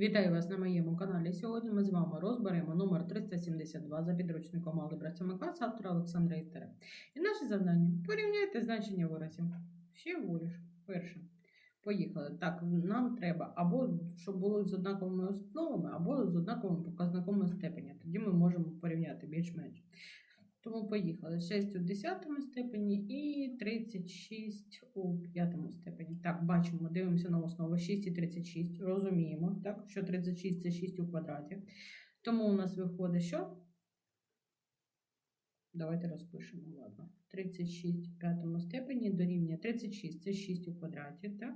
Вітаю вас на моєму каналі. Сьогодні ми з вами розберемо номер 372 за підручником Алгебра 7 класу автора Олександра Істера. І наше завдання порівняйте значення виразів. Ще воліш. Перше. Поїхали. Так, нам треба або щоб було з однаковими основами, або з однаковими показниками степеня. Тоді ми можемо порівняти більш-менш. Тому поїхали. 6 у 10 степені і 36 у 5 степені. Так, бачимо, дивимося на основу 6 і 36. Розуміємо, так, що 36 це 6 у квадраті. Тому у нас виходить, що? Давайте розпишемо, ладно. 36 в п'ятому степені дорівнює 36 це 6 у квадраті, так?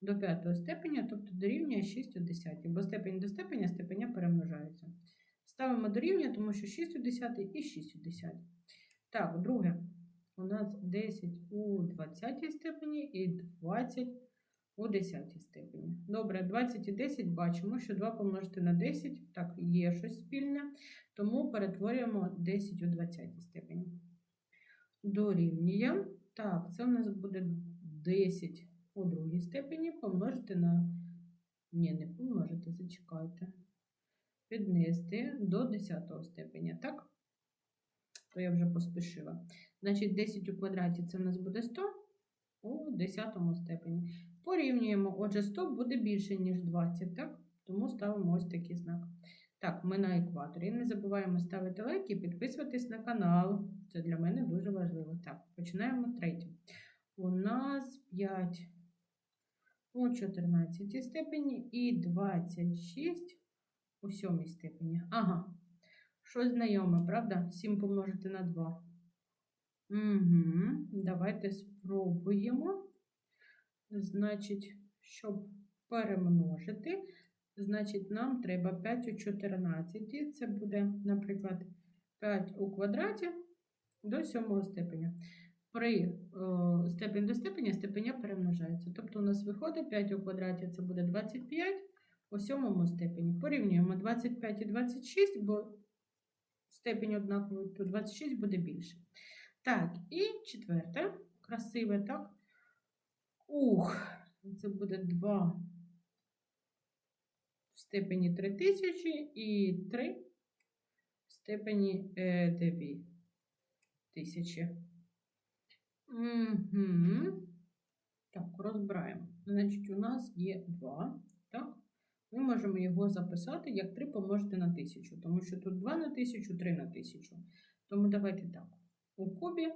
До п'ятого степеня, тобто дорівнює 6 у 10. Бо степень до степеня степеня перемножаються. Ставимо дорівнює, тому що 6 у 10 і 6 у 10. Так, друге. У нас 10 у 20 степені і 20 у 10 степені. Добре, 20 і 10 бачимо, що 2 помножити на 10, так, є щось спільне, тому перетворюємо 10 у 20 степені. Дорівнює. Так, це у нас буде 10 у другій степені помножити на. Ні, не помножити, зачекайте. Піднести до 10 степеня, так? То я вже поспішила. Значить, 10 у квадраті це в нас буде 100 у 10 степені. Порівнюємо, отже, 100 буде більше, ніж 20, так? Тому ставимо ось такий знак. Так, ми на екваторі. Не забуваємо ставити лайки і підписуватись на канал. Це для мене дуже важливо. Так, починаємо третє. У нас 5 у 14 степені і 26 у 7 степені. Ага. Щось знайоме, правда? 7 помножити на 2. Угу. Давайте спробуємо. Значить, щоб перемножити, значить, нам треба 5 у 14. Це буде, наприклад, 5 у квадраті до 7 степеня. При о, степені до степеня степеня перемножається. Тобто у нас виходить 5 у квадраті це буде 25 у сьомому степені. Порівнюємо 25 і 26, бо степень однаковий, то 26 буде більше. Так, і четверте, красиве, так? Ух, це буде 2 в степені 3000 і 3 в степені е, 9000. Угу. Так, розбираємо. Значить, у нас є 2, так? Ми можемо його записати як 3 помножити на 1000, тому що тут 2 на 1000, 3 на 1000. Тому давайте так. У кубі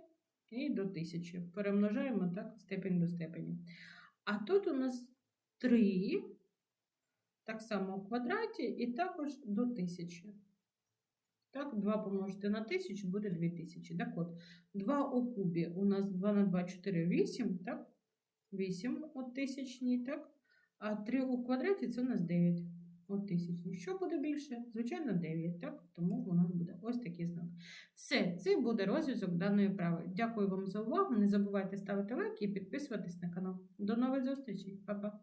і до 1000. Перемножаємо так, степень до степені. А тут у нас 3, так само у квадраті, і також до 1000. Так, 2 помножити на 1000 буде 2000. Так от, 2 у кубі у нас 2 на 2, 4, 8, так? 8 у тисячній, так? А 3 у квадраті це у нас 9 у тисячній. Що буде більше? Звичайно, 9, так? Тому у нас буде ось такий знак. Все, це буде розв'язок даної прави. Дякую вам за увагу. Не забувайте ставити лайки і підписуватись на канал. До нових зустрічей. Па-па!